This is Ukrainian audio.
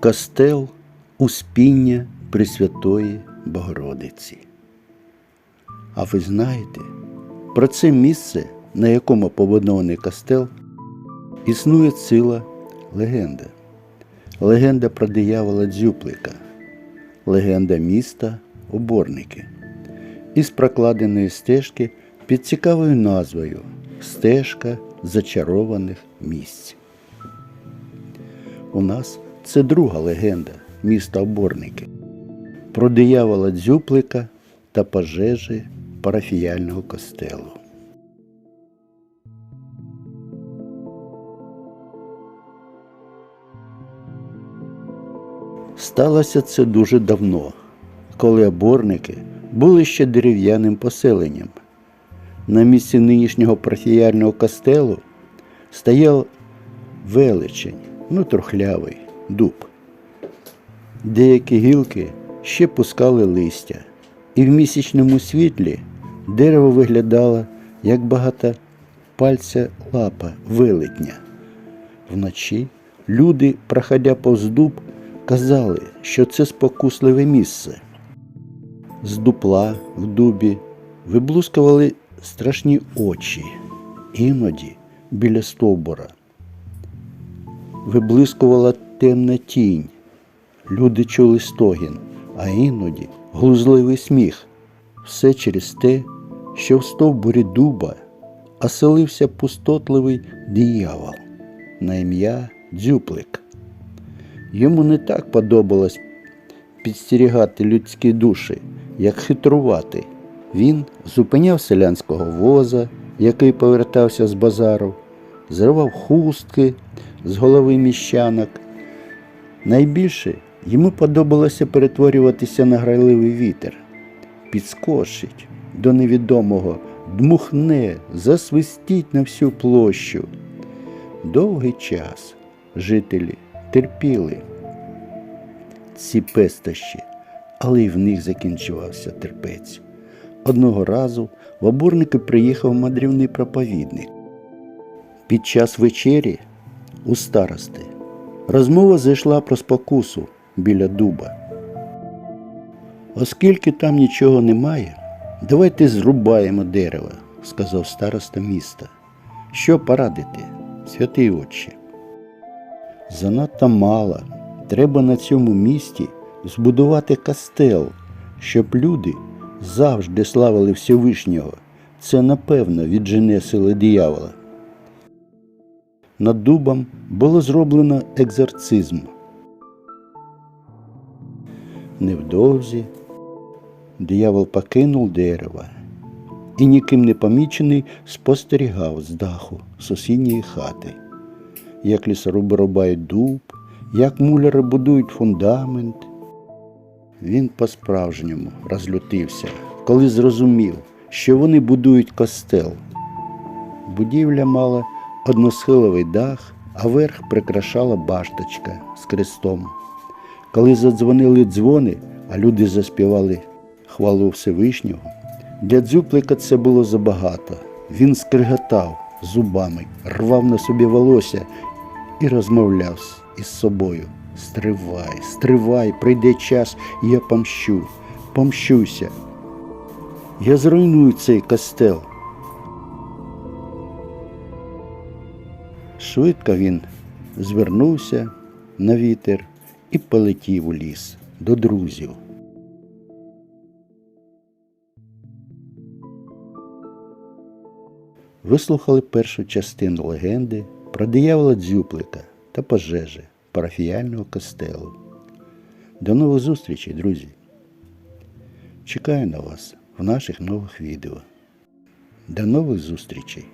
Костел Успіння Пресвятої Богородиці. А ви знаєте, про це місце, на якому побудований костел, існує ціла легенда. Легенда про диявола Дзюплика, легенда міста Оборники із прокладеної стежки під цікавою назвою Стежка зачарованих місць. У нас це друга легенда міста Оборники про диявола Дзюплика та пожежі парафіяльного костелу. Сталося це дуже давно, коли оборники були ще дерев'яним поселенням. На місці нинішнього парафіяльного костелу стояв величень, ну трухлявий дуб. Деякі гілки ще пускали листя, і в місячному світлі дерево виглядало як багата пальця лапа велетня. Вночі люди, проходя повз дуб, казали, що це спокусливе місце. З дупла в дубі виблускували страшні очі, іноді біля стовбура. Виблискувала темна тінь. Люди чули стогін, а іноді глузливий сміх. Все через те, що в стовбурі дуба оселився пустотливий диявол на ім'я Дзюплик. Йому не так подобалось підстерігати людські душі, як хитрувати. Він зупиняв селянського воза, який повертався з базару, зривав хустки з голови міщанок. Найбільше йому подобалося перетворюватися на грайливий вітер, підскочить до невідомого, дмухне, засвистіть на всю площу. Довгий час жителі терпіли ці пестощі, але й в них закінчувався терпець. Одного разу в обурники приїхав мандрівний проповідник. Під час вечері у старости розмова зайшла про спокусу біля дуба. Оскільки там нічого немає, давайте зрубаємо дерево, сказав староста міста. Що порадити, святий отче? Занадто мало. Треба на цьому місці збудувати кастел, щоб люди завжди славили Всевишнього. Це напевно віджене сили диявола. Над дубом було зроблено екзорцизм. Невдовзі диявол покинув дерево і ніким не помічений спостерігав з даху сусідньої хати, як лісоруби рубають дуб, як муляри будують фундамент. Він по-справжньому розлютився, коли зрозумів, що вони будують костел. Будівля мала односхиловий дах, а верх прикрашала башточка з крестом. Коли задзвонили дзвони, а люди заспівали хвалу Всевишнього, для дзюплика це було забагато. Він скриготав зубами, рвав на собі волосся і розмовляв із собою. Стривай, стривай, прийде час, я помщу, помщуся. Я зруйную цей костел. Швидко він звернувся на вітер і полетів у ліс до друзів. Вислухали першу частину легенди про диявола дзюплика та пожежі парафіяльного костелу. До нових зустрічей, друзі! Чекаю на вас в наших нових відео. До нових зустрічей!